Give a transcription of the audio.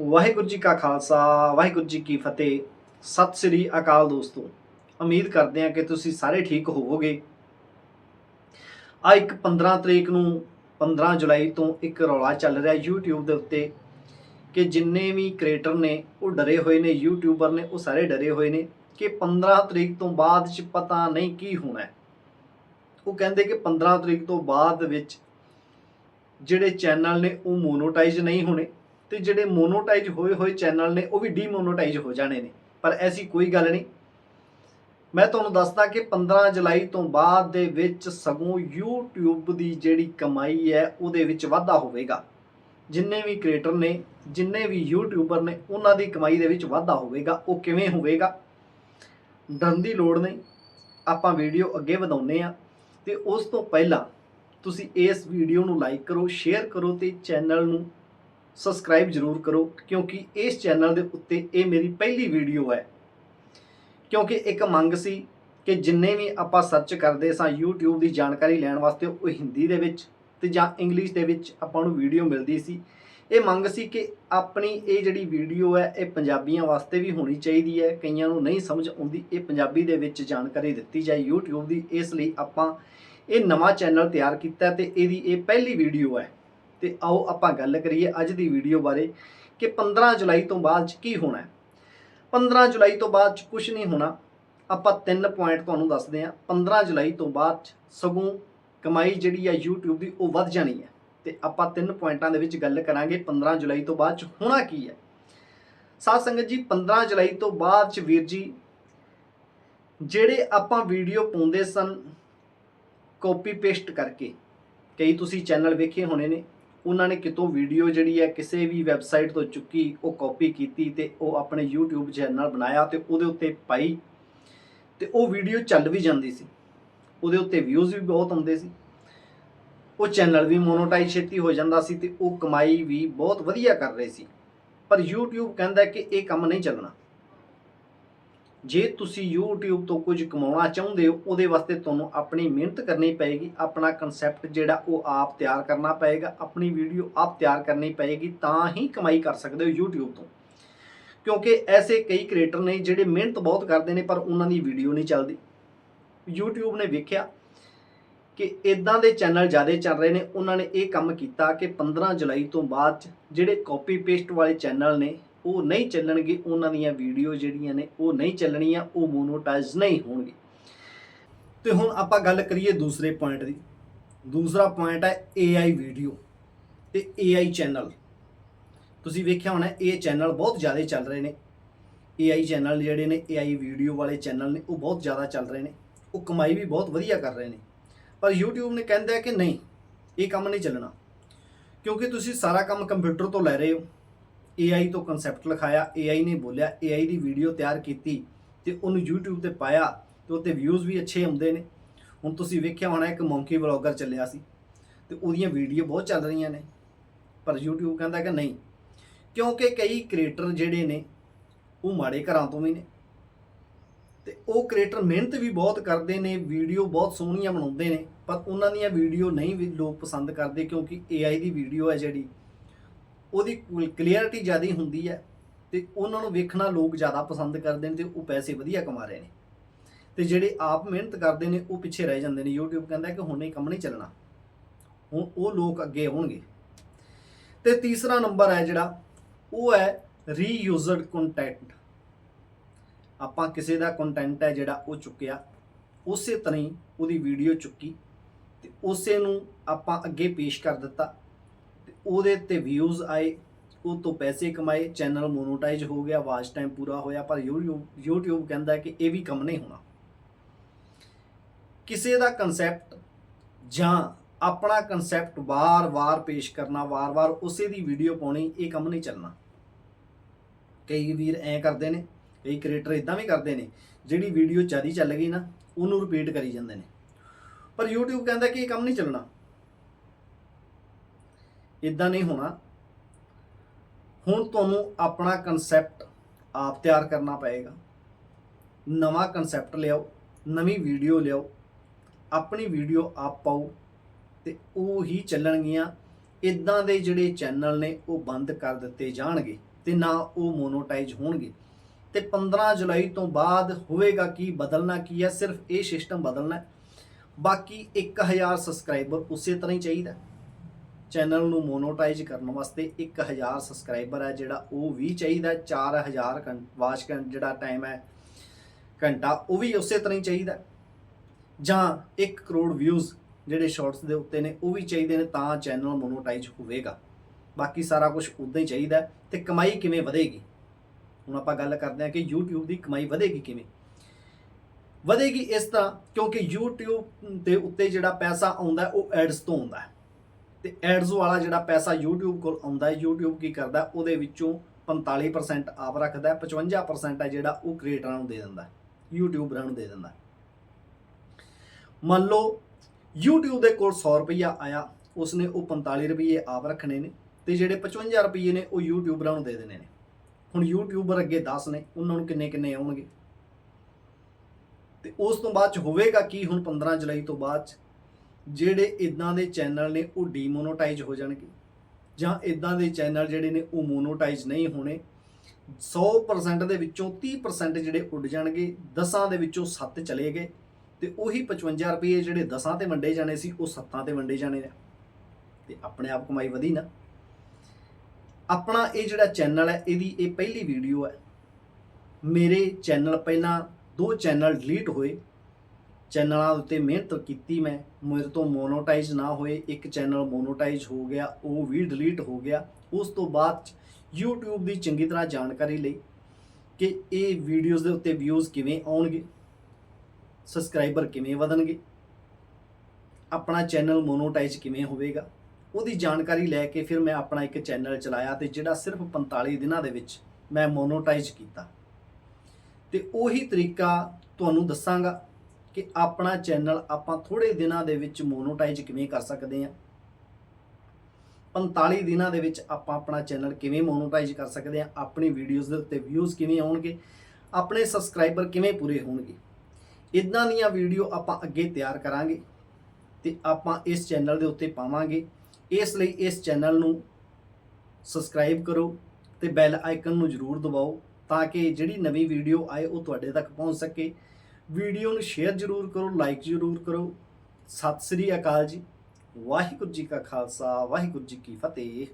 ਵਾਹਿਗੁਰੂ ਜੀ ਕਾ ਖਾਲਸਾ, ਵਾਹਿਗੁਰੂ ਜੀ ਕੀ ਫਤਿਹ। ਸਤਿ ਸ੍ਰੀ ਅਕਾਲ ਦੋਸਤੋ, ਉਮੀਦ ਕਰਦੇ ਹਾਂ ਕਿ ਤੁਸੀਂ ਸਾਰੇ ਠੀਕ ਹੋਵੋਗੇ। ਆ ਇੱਕ 15 ਤਰੀਕ ਨੂੰ 15 ਜੁਲਾਈ ਤੋਂ ਇੱਕ ਰੌਲਾ ਚੱਲ ਰਿਹਾ YouTube ਦੇ ਉੱਤੇ ਕਿ ਜਿੰਨੇ ਵੀ ਕ੍ਰੀਏਟਰ ਨੇ, ਉਹ ਡਰੇ ਹੋਏ ਨੇ ਯੂਟਿਊਬਰ ਨੇ, ਉਹ ਸਾਰੇ ਡਰੇ ਹੋਏ ਨੇ ਕਿ 15 ਤਰੀਕ ਤੋਂ ਬਾਅਦ ਚ ਪਤਾ ਨਹੀਂ ਕੀ ਹੋਣਾ ਹੈ। ਉਹ ਕਹਿੰਦੇ ਕਿ 15 ਤਰੀਕ ਤੋਂ ਬਾਅਦ ਵਿੱਚ ਜਿਹੜੇ ਚੈਨਲ ਨੇ, ਉਹ ਮੋਨੋਟਾਈਜ਼ ਨਹੀਂ ਹੋਣੇ। ਤੇ ਜਿਹੜੇ ਮੋਨੋਟਾਈਜ਼ ਹੋਏ ਹੋਏ ਚੈਨਲ ਨੇ, ਉਹ ਵੀ ਡੀਮੋਨੋਟਾਈਜ਼ ਹੋ ਜਾਣੇ ਨੇ। ਪਰ ਐਸੀ ਕੋਈ ਗੱਲ ਨਹੀਂ। ਮੈਂ ਤੁਹਾਨੂੰ ਦੱਸਦਾ ਕਿ 15 ਜੁਲਾਈ ਤੋਂ ਬਾਅਦ ਦੇ ਵਿੱਚ ਸਗੋਂ YouTube ਦੀ ਜਿਹੜੀ ਕਮਾਈ ਹੈ, ਉਹਦੇ ਵਿੱਚ ਵਾਧਾ ਹੋਵੇਗਾ। ਜਿੰਨੇ ਵੀ ਕ੍ਰੀਏਟਰ ਨੇ, ਜਿੰਨੇ ਵੀ ਯੂਟਿਊਬਰ ਨੇ, ਉਹਨਾਂ ਦੀ ਕਮਾਈ ਦੇ ਵਿੱਚ ਵਾਧਾ ਹੋਵੇਗਾ। ਉਹ ਕਿਵੇਂ ਹੋਵੇਗਾ? ਡਰਨ ਦੀ ਲੋੜ ਨਹੀਂ। ਆਪਾਂ ਵੀਡੀਓ ਅੱਗੇ ਵਧਾਉਨੇ ਆ ਤੇ ਉਸ ਤੋਂ ਪਹਿਲਾਂ ਤੁਸੀਂ ਇਸ ਵੀਡੀਓ ਨੂੰ ਲਾਈਕ ਕਰੋ ਸ਼ੇਅਰ ਕਰੋ ਤੇ ਚੈਨਲ ਨੂੰ ਸਬਸਕ੍ਰਾਈਬ ਜ਼ਰੂਰ ਕਰੋ, ਕਿਉਂਕਿ ਇਸ ਚੈਨਲ ਦੇ ਉੱਤੇ ਇਹ ਮੇਰੀ ਪਹਿਲੀ ਵੀਡੀਓ ਹੈ। ਕਿਉਂਕਿ ਇੱਕ ਮੰਗ ਸੀ ਕਿ ਜਿੰਨੇ ਵੀ ਆਪਾਂ ਸਰਚ ਕਰਦੇ ਸਾਂ YouTube ਦੀ ਜਾਣਕਾਰੀ ਲੈਣ ਵਾਸਤੇ ਉਹ ਹਿੰਦੀ ਦੇ ਵਿੱਚ ਤੇ ਜਾਂ ਇੰਗਲਿਸ਼ ਦੇ ਵਿੱਚ ਆਪਾਂ ਨੂੰ ਵੀਡੀਓ ਮਿਲਦੀ ਸੀ। ਇਹ ਮੰਗ ਸੀ ਕਿ ਆਪਣੀ ਇਹ ਜਿਹੜੀ ਵੀਡੀਓ ਹੈ, ਇਹ ਪੰਜਾਬੀਆਂ ਵਾਸਤੇ ਵੀ ਹੋਣੀ ਚਾਹੀਦੀ ਹੈ। ਕਈਆਂ ਨੂੰ ਨਹੀਂ ਸਮਝ ਆਉਂਦੀ, ਇਹ ਪੰਜਾਬੀ ਦੇ ਵਿੱਚ ਜਾਣਕਾਰੀ ਦਿੱਤੀ ਜਾਏ। YouTube ਦੀ ਇਸ ਲਈ ਆਪਾਂ ਇਹ ਨਵਾਂ ਚੈਨਲ ਤਿਆਰ ਕੀਤਾ ਤੇ ਇਹਦੀ ਇਹ ਪਹਿਲੀ ਵੀਡੀਓ ਹੈ। ਤੇ ਆਓ ਆਪਾਂ ਗੱਲ ਕਰੀਏ ਅੱਜ ਦੀ ਵੀਡੀਓ ਬਾਰੇ ਕਿ 15 ਜੁਲਾਈ ਤੋਂ ਬਾਅਦ 'ਚ ਕੀ ਹੋਣਾ ਹੈ। 15 ਜੁਲਾਈ ਤੋਂ ਬਾਅਦ 'ਚ ਕੁਝ ਨਹੀਂ ਹੋਣਾ। ਆਪਾਂ ਤਿੰਨ ਪੁਆਇੰਟ ਤੁਹਾਨੂੰ ਦੱਸਦੇ ਹਾਂ। 15 ਜੁਲਾਈ ਤੋਂ ਬਾਅਦ 'ਚ ਸਗੋਂ ਕਮਾਈ ਜਿਹੜੀ ਹੈ YouTube ਦੀ ਉਹ ਵੱਧ ਜਾਣੀ ਹੈ। ਤੇ ਆਪਾਂ ਤਿੰਨ ਪੁਆਇੰਟਾਂ ਦੇ ਵਿੱਚ ਗੱਲ ਕਰਾਂਗੇ 15 ਜੁਲਾਈ ਤੋਂ ਬਾਅਦ 'ਚ ਹੋਣਾ ਕੀ ਹੈ। ਸਾਧ ਸੰਗਤ ਜੀ 15 ਜੁਲਾਈ ਤੋਂ ਬਾਅਦ 'ਚ ਵੀਰ ਜੀ, ਜਿਹੜੇ ਆਪਾਂ ਵੀਡੀਓ ਪਾਉਂਦੇ ਸਨ ਕਾਪੀ ਪੇਸਟ ਕਰਕੇ। ਕਈ ਤੁਸੀਂ ਚੈਨਲ ਵੇਖੇ ਹੋਣੇ ਨੇ। ਉਹਨਾਂ ਨੇ ਕਿਤੋਂ ਵੀਡੀਓ ਜਿਹੜੀ ਹੈ ਕਿਸੇ ਵੀ ਵੈਬਸਾਈਟ ਤੋਂ ਚੁੱਕੀ, ਉਹ ਕਾਪੀ ਕੀਤੀ ਤੇ ਉਹ ਆਪਣੇ YouTube ਚੈਨਲ ਬਣਾਇਆ ਤੇ ਉਹਦੇ ਉੱਤੇ ਪਾਈ। ਤੇ ਉਹ ਵੀਡੀਓ ਚੱਲ ਵੀ ਜਾਂਦੀ ਸੀ। ਉਹਦੇ ਉੱਤੇ ਵਿਊਜ਼ ਵੀ ਬਹੁਤ ਆਉਂਦੇ ਸੀ। ਉਹ ਚੈਨਲ ਵੀ ਮੋਨੋਟਾਈਜ਼ ਛੇਤੀ ਹੋ ਜਾਂਦਾ ਸੀ ਤੇ ਉਹ ਕਮਾਈ ਵੀ ਬਹੁਤ ਵਧੀਆ ਕਰ ਰਹੇ ਸੀ। ਪਰ YouTube ਕਹਿੰਦਾ ਕਿ ਇਹ ਕੰਮ ਨਹੀਂ ਚੱਲਣਾ। ਜੇ ਤੁਸੀਂ YouTube ਤੋਂ ਕੁਝ ਕਮਾਉਣਾ ਚਾਹੁੰਦੇ ਹੋ, ਉਹਦੇ ਵਾਸਤੇ ਤੁਹਾਨੂੰ ਆਪਣੀ ਮਿਹਨਤ ਕਰਨੀ ਪਏਗੀ, ਆਪਣਾ ਕਨਸੈਪਟ ਜਿਹੜਾ ਉਹ ਆਪ ਤਿਆਰ ਕਰਨਾ ਪਏਗਾ, ਆਪਣੀ ਵੀਡੀਓ ਆਪ ਤਿਆਰ ਕਰਨੀ ਪਏਗੀ, ਤਾਂ ਹੀ ਕਮਾਈ ਕਰ ਸਕਦੇ ਹੋ YouTube ਤੋਂ। ਕਿਉਂਕਿ ਐਸੇ ਕਈ ਕ੍ਰੀਏਟਰ ਨੇ ਜਿਹੜੇ ਮਿਹਨਤ ਬਹੁਤ ਕਰਦੇ ਨੇ, ਪਰ ਉਹਨਾਂ ਦੀ ਵੀਡੀਓ ਨਹੀਂ ਚੱਲਦੀ। YouTube ਨੇ ਵੇਖਿਆ ਕਿ ਇਦਾਂ ਦੇ ਚੈਨਲ ਜ਼ਿਆਦਾ ਚੱਲ ਰਹੇ ਨੇ। ਉਹਨਾਂ ਨੇ ਇਹ ਕੰਮ ਕੀਤਾ ਕਿ 15 ਜੁਲਾਈ ਤੋਂ ਬਾਅਦ 'ਚ ਜਿਹੜੇ ਕਾਪੀ ਪੇਸਟ ਵਾਲੇ ਚੈਨਲ ਨੇ ਉਹ ਨਹੀਂ ਚੱਲਣਗੇ, ਉਹਨਾਂ ਦੀਆਂ ਵੀਡੀਓ ਜਿਹੜੀਆਂ ਨੇ, ਉਹ ਨਹੀਂ ਚੱਲਣੀਆਂ, ਉਹ ਮੋਨੋਟਾਈਜ਼ ਨਹੀਂ ਹੋਣਗੇ। ਤੇ ਹੁਣ ਆਪਾਂ ਗੱਲ ਕਰੀਏ ਦੂਸਰੇ ਪੁਆਇੰਟ ਦੀ। ਦੂਸਰਾ ਪੁਆਇੰਟ ਹੈ AI ਵੀਡੀਓ ਤੇ AI ਚੈਨਲ ਤੁਸੀਂ ਵੇਖਿਆ ਹੋਣਾ, ਇਹ ਚੈਨਲ ਬਹੁਤ ਜ਼ਿਆਦਾ ਚੱਲ ਰਹੇ ਨੇ। AI ਚੈਨਲ ਜਿਹੜੇ ਨੇ AI ਵੀਡੀਓ ਵਾਲੇ ਚੈਨਲ ਨੇ, ਉਹ ਬਹੁਤ ਜ਼ਿਆਦਾ ਚੱਲ ਰਹੇ ਨੇ। ਉਹ ਕਮਾਈ ਵੀ ਬਹੁਤ ਵਧੀਆ ਕਰ ਰਹੇ ਨੇ। ਪਰ YouTube ਨੇ ਕਹਿੰਦਾ ਹੈ ਕਿ ਨਹੀਂ, ਇਹ ਕੰਮ ਨਹੀਂ ਚੱਲਣਾ। ਕਿਉਂਕਿ ਤੁਸੀਂ ਸਾਰਾ ਕੰਮ ਕੰਪਿਊਟਰ ਤੋਂ ਲੈ ਰਹੇ ਹੋ। AI ਤੋਂ ਕਨਸੈਪਟ ਲਿਖਾਇਆ AI ਨੇ ਬੋਲਿਆ AI ਦੀ ਵੀਡੀਓ ਤਿਆਰ ਕੀਤੀ ਤੇ ਉਹਨੂੰ YouTube ਤੇ ਪਾਇਆ ਤੇ ਉੱਤੇ ਵਿਊਜ਼ ਵੀ ਅੱਛੇ ਆਉਂਦੇ ਨੇ। ਹੁਣ ਤੁਸੀਂ ਵੇਖਿਆ ਹੋਣਾ, ਇੱਕ ਮੌਂਕੀ ਵਲੌਗਰ ਚੱਲਿਆ ਸੀ ਤੇ ਉਹਦੀਆਂ ਵੀਡੀਓ ਬਹੁਤ ਚੱਲ ਰਹੀਆਂ ਨੇ। ਪਰ YouTube ਕਹਿੰਦਾ ਕਿ ਨਹੀਂ, ਕਿਉਂਕਿ ਕਈ ਕ੍ਰੀਏਟਰ ਜਿਹੜੇ ਨੇ, ਉਹ ਮਾੜੇ ਘਰਾਂ ਤੋਂ ਵੀ ਨੇ ਤੇ ਉਹ ਕ੍ਰੀਏਟਰ ਮਿਹਨਤ ਵੀ ਬਹੁਤ ਕਰਦੇ ਨੇ ਵੀਡੀਓ ਬਹੁਤ ਸੋਹਣੀਆਂ ਬਣਾਉਂਦੇ ਨੇ, ਪਰ ਉਹਨਾਂ ਦੀਆਂ ਵੀਡੀਓ ਨਹੀਂ ਵੀ ਲੋਕ ਪਸੰਦ ਕਰਦੇ ਕਿਉਂਕਿ AI ਦੀ ਵੀਡੀਓ ਹੈ ਜਿਹੜੀ ਉਹਦੀ ਕਲੀਅਰਿਟੀ ਜ਼ਿਆਦਾ ਹੁੰਦੀ ਹੈ ਤੇ ਉਹਨਾਂ ਨੂੰ ਵੇਖਣਾ ਲੋਕ ਜ਼ਿਆਦਾ ਪਸੰਦ ਕਰਦੇ ਨੇ ਤੇ ਉਹ ਪੈਸੇ ਵਧੀਆ ਕਮਾ ਰਹੇ ਨੇ। ਤੇ ਜਿਹੜੇ ਆਪ ਮਿਹਨਤ ਕਰਦੇ ਨੇ, ਉਹ ਪਿੱਛੇ ਰਹਿ ਜਾਂਦੇ ਨੇ। YouTube ਕਹਿੰਦਾ ਕਿ ਹੁਣ ਇਹ ਕੰਮ ਨਹੀਂ ਚੱਲਣਾ। ਹੁਣ ਉਹ ਲੋਕ ਅੱਗੇ ਆਉਣਗੇ। ਤੇ ਤੀਸਰਾ ਨੰਬਰ ਹੈ ਜਿਹੜਾ, ਉਹ ਹੈ ਰੀਯੂਜ਼ਡ ਕੰਟੈਂਟ ਆਪਾਂ ਕਿਸੇ ਦਾ ਕੰਟੈਂਟ ਹੈ ਜਿਹੜਾ ਉਹ ਚੁੱਕਿਆ, ਉਸੇ ਤਰ੍ਹਾਂ ਹੀ ਉਹਦੀ ਵੀਡੀਓ ਚੁੱਕੀ ਤੇ ਉਸੇ ਨੂੰ ਆਪਾਂ ਅੱਗੇ ਪੇਸ਼ ਕਰ ਦਿੱਤਾ। ਉਹਦੇ ਤੇ ਵਿਊਜ਼ ਆਏ, ਉਹ ਤੋਂ ਪੈਸੇ ਕਮਾਏ ਚੈਨਲ ਮੋਨੋਟਾਈਜ਼ ਹੋ ਗਿਆ ਵਾਚ ਟਾਈਮ ਪੂਰਾ ਹੋਇਆ, ਪਰ YouTube YouTube ਕਹਿੰਦਾ ਕਿ ਇਹ ਵੀ ਕੰਮ ਨਹੀਂ ਹੋਣਾ। ਕਿਸੇ ਦਾ ਕਨਸੈਪਟ ਜਾਂ ਆਪਣਾ ਕਨਸੈਪਟ ਵਾਰ-ਵਾਰ ਪੇਸ਼ ਕਰਨਾ, ਵਾਰ-ਵਾਰ ਉਸੇ ਦੀ ਵੀਡੀਓ ਪਾਉਣੀ, ਇਹ ਕੰਮ ਨਹੀਂ ਚੱਲਣਾ। ਕਈ ਵੀਰ ਐ ਕਰਦੇ ਨੇ, ਕਈ ਕ੍ਰੀਏਟਰ ਇਦਾਂ ਵੀ ਕਰਦੇ ਨੇ, ਜਿਹੜੀ ਵੀਡੀਓ ਜ਼ਿਆਦਾ ਚੱਲ ਗਈ ਨਾ, ਉਹਨੂੰ ਰਿਪੀਟ ਕਰੀ ਜਾਂਦੇ ਨੇ। ਪਰ YouTube ਕਹਿੰਦਾ ਕਿ ਇਹ ਕੰਮ ਨਹੀਂ ਚੱਲਣਾ। ਇਦਾਂ ਨਹੀਂ ਹੋਣਾ। ਹੁਣ ਤੁਹਾਨੂੰ ਆਪਣਾ ਕਨਸੈਪਟ ਆਪ ਤਿਆਰ ਕਰਨਾ ਪਏਗਾ। ਨਵਾਂ ਕਨਸੈਪਟ ਲਿਆਓ, ਨਵੀਂ ਵੀਡੀਓ ਲਿਆਓ, ਆਪਣੀ ਵੀਡੀਓ ਆਪ ਪਾਓ ਤੇ ਉਹ ਹੀ ਚੱਲਣਗੀਆਂ। ਇਦਾਂ ਦੇ ਜਿਹੜੇ ਚੈਨਲ ਨੇ ਉਹ ਬੰਦ ਕਰ ਦਿੱਤੇ ਜਾਣਗੇ ਤੇ ਨਾ ਉਹ ਮੋਨੋਟਾਈਜ਼ ਹੋਣਗੇ। ਤੇ 15 ਜੁਲਾਈ ਤੋਂ ਬਾਅਦ ਹੋਵੇਗਾ ਕੀ, ਬਦਲਣਾ ਕੀ ਹੈ? ਸਿਰਫ ਇਹ ਸਿਸਟਮ ਬਦਲਣਾ ਹੈ। ਬਾਕੀ 1000 ਸਬਸਕ੍ਰਾਈਬਰ ਉਸੇ ਤਰ੍ਹਾਂ ਹੀ ਚਾਹੀਦਾ। ਚੈਨਲ ਨੂੰ ਮੋਨੋਟਾਈਜ਼ ਕਰਨ ਵਾਸਤੇ 1000 ਸਬਸਕ੍ਰਾਈਬਰ ਹੈ, ਜਿਹੜਾ ਉਹ ਵੀ ਚਾਹੀਦਾ ਹੈ। 4000 ਘੰ- ਵਾਚ ਜਿਹੜਾ ਟਾਈਮ ਹੈ, ਘੰਟਾ, ਉਹ ਵੀ ਉਸੇ ਤਰ੍ਹਾਂ ਹੀ ਚਾਹੀਦਾ ਜਾਂ 1 ਕਰੋੜ ਵਿਊਜ਼ ਜਿਹੜੇ ਸ਼ਾਰਟਸ ਦੇ ਉੱਤੇ ਨੇ, ਉਹ ਵੀ ਚਾਹੀਦੇ ਨੇ, ਤਾਂ ਚੈਨਲ ਮੋਨੋਟਾਈਜ਼ ਹੋਵੇਗਾ ਬਾਕੀ ਸਾਰਾ ਕੁਝ ਉਦਾਂ ਹੀ ਚਾਹੀਦਾ ਹੈ। ਤੇ ਕਮਾਈ ਕਿਵੇਂ ਵਧੇਗੀ ਹੁਣ ਆਪਾਂ ਗੱਲ ਕਰਦੇ ਹਾਂ ਕਿ YouTube ਦੀ ਕਮਾਈ ਵਧੇਗੀ ਕਿਵੇਂ ਵਧੇਗੀ ਇਸ ਤਰ੍ਹਾਂ ਕਿਉਂਕਿ YouTube ਦੇ ਉੱਤੇ ਜਿਹੜਾ ਪੈਸਾ ਆਉਂਦਾ ਉਹ ਐਡਸ ਤੋਂ ਆਉਂਦਾ ਹੈ ਤੇ ਐਡਸ ਵਾਲਾ ਜਿਹੜਾ ਪੈਸਾ YouTube ਕੋਲ ਆਉਂਦਾ ਹੈ, YouTube ਕੀ ਕਰਦਾ ਉਹਦੇ ਵਿੱਚੋਂ 45% ਆਪ ਰੱਖਦਾ ਹੈ 55% ਹੈ ਜਿਹੜਾ ਉਹ ਕ੍ਰੀਏਟਰਾਂ ਨੂੰ ਦੇ ਦਿੰਦਾ ਹੈ ਯੂਟਿਊਬਰਾਂ ਨੂੰ ਦੇ ਦਿੰਦਾ ਮੰਨ ਲਓ YouTube ਦੇ ਕੋਲ 100 ਰੁਪਈਆ ਆਇਆ, ਉਸਨੇ ਉਹ 45 ਰੁਪਏ ਆਪ ਰੱਖਣੇ ਨੇ ਤੇ ਜਿਹੜੇ 55 ਰੁਪਏ ਨੇ ਉਹ ਯੂਟਿਊਬਰਾਂ ਨੂੰ ਦੇ ਦੇਣੇ ਨੇ। ਹੁਣ ਯੂਟਿਊਬਰ ਅੱਗੇ 10 ਨੇ, ਉਹਨਾਂ ਨੂੰ ਕਿੰਨੇ ਕਿੰਨੇ ਆਉਣਗੇ? ਤੇ ਉਸ ਤੋਂ ਬਾਅਦ ਚ ਹੋਵੇਗਾ ਕੀ? ਹੁਣ 15 ਜੁਲਾਈ ਤੋਂ ਬਾਅਦ ਚ ਜਿਹੜੇ ਇਦਾਂ ਦੇ ਚੈਨਲ ਨੇ ਉਹ ਡੀਮੋਨੋਟਾਈਜ਼ ਹੋ ਜਾਣਗੇ। ਜਾਂ ਇਦਾਂ ਦੇ ਚੈਨਲ ਜਿਹੜੇ ਨੇ ਉਹ ਮੋਨੋਟਾਈਜ਼ ਨਹੀਂ ਹੋਣੇ। 100% ਦੇ ਵਿੱਚੋਂ 30% ਜਿਹੜੇ ਉੱਡ ਜਾਣਗੇ 10 ਦੇ ਵਿੱਚੋਂ 7 ਚਲੇ ਗਏ। ਤੇ ਉਹੀ 55 ਰੁਪਏ ਜਿਹੜੇ 10 ਤੇ ਵੰਡੇ ਜਾਣੇ ਸੀ, ਉਹ 7 ਤੇ ਵੰਡੇ ਜਾਣੇ ਨੇ। ਤੇ ਆਪਣੇ ਆਪ ਕਮਾਈ ਵਧੀ ਨਾ। ਆਪਣਾ ਇਹ ਜਿਹੜਾ ਚੈਨਲ ਹੈ, ਇਹਦੀ ਇਹ ਪਹਿਲੀ ਵੀਡੀਓ ਹੈ। ਮੇਰੇ ਚੈਨਲ ਪਹਿਲਾਂ ਦੋ ਚੈਨਲ ਡਿਲੀਟ ਹੋਏ। ਚੈਨਲਾਂ ਉੱਤੇ ਮਿਹਨਤ ਕੀਤੀ ਮੈਂ, ਮੇਰੇ ਤੋਂ ਮੋਨੋਟਾਈਜ਼ ਨਾ ਹੋਏ, ਇੱਕ ਚੈਨਲ ਮੋਨੋਟਾਈਜ਼ ਹੋ ਗਿਆ, ਉਹ ਵੀ ਡਿਲੀਟ ਹੋ ਗਿਆ। ਉਸ ਤੋਂ ਬਾਅਦ 'ਚ YouTube ਦੀ ਚੰਗੀ ਤਰ੍ਹਾਂ ਜਾਣਕਾਰੀ ਲਈ ਕਿ ਇਹ ਵੀਡੀਓਜ਼ ਦੇ ਉੱਤੇ ਵਿਊਜ਼ ਕਿਵੇਂ ਆਉਣਗੇ ਸਬਸਕ੍ਰਾਈਬਰ ਕਿਵੇਂ ਵਧਣਗੇ, ਆਪਣਾ ਚੈਨਲ ਮੋਨੋਟਾਈਜ਼ ਕਿਵੇਂ ਹੋਵੇਗਾ, ਉਹਦੀ ਜਾਣਕਾਰੀ ਲੈ ਕੇ ਫਿਰ ਮੈਂ ਆਪਣਾ ਇੱਕ ਚੈਨਲ ਚਲਾਇਆ ਤੇ ਜਿਹੜਾ ਸਿਰਫ 45 ਦਿਨਾਂ ਦੇ ਵਿੱਚ ਮੈਂ ਮੋਨੋਟਾਈਜ਼ ਕੀਤਾ। ਤੇ ਉਹੀ ਤਰੀਕਾ ਤੁਹਾਨੂੰ ਦੱਸਾਂਗਾ। ਕਿ ਆਪਣਾ ਚੈਨਲ ਆਪਾਂ ਥੋੜੇ ਦਿਨਾਂ ਦੇ ਵਿੱਚ ਮੋਨੋਟਾਈਜ਼ ਕਿਵੇਂ ਕਰ ਸਕਦੇ ਹਾਂ? 45 ਦਿਨਾਂ ਦੇ ਵਿੱਚ ਆਪਾਂ ਆਪਣਾ ਚੈਨਲ ਕਿਵੇਂ ਮੋਨੋਟਾਈਜ਼ ਕਰ ਸਕਦੇ ਹਾਂ? ਆਪਣੀ ਵੀਡੀਓਜ਼ ਦੇ ਉੱਤੇ ਵਿਊਜ਼ ਕਿਵੇਂ ਆਉਣਗੇ? ਆਪਣੇ ਸਬਸਕ੍ਰਾਈਬਰ ਕਿਵੇਂ ਪੂਰੇ ਹੋਣਗੇ? ਇਦਾਂ ਦੀਆਂ ਵੀਡੀਓ ਆਪਾਂ ਅੱਗੇ ਤਿਆਰ ਕਰਾਂਗੇ ਤੇ ਆਪਾਂ ਇਸ ਚੈਨਲ ਦੇ ਉੱਤੇ ਪਾਵਾਂਗੇ। ਇਸ ਲਈ ਇਸ ਚੈਨਲ ਨੂੰ ਸਬਸਕ੍ਰਾਈਬ ਕਰੋ ਤੇ ਬੈਲ ਆਈਕਨ ਨੂੰ ਜ਼ਰੂਰ ਦਬਾਓ ਤਾਂ ਕਿ ਜਿਹੜੀ ਨਵੀਂ ਵੀਡੀਓ ਆਏ ਉਹ ਤੁਹਾਡੇ ਤੱਕ ਪਹੁੰਚ ਸਕੇ। ਵੀਡੀਓ ਨੂੰ ਸ਼ੇਅਰ ਜ਼ਰੂਰ ਕਰੋ ਲਾਈਕ ਜ਼ਰੂਰ ਕਰੋ। ਸਤਿ ਸ੍ਰੀ ਅਕਾਲ ਜੀ। ਵਾਹਿਗੁਰੂ ਜੀ ਕਾ ਖਾਲਸਾ, ਵਾਹਿਗੁਰੂ ਜੀ ਕੀ ਫਤਿਹ।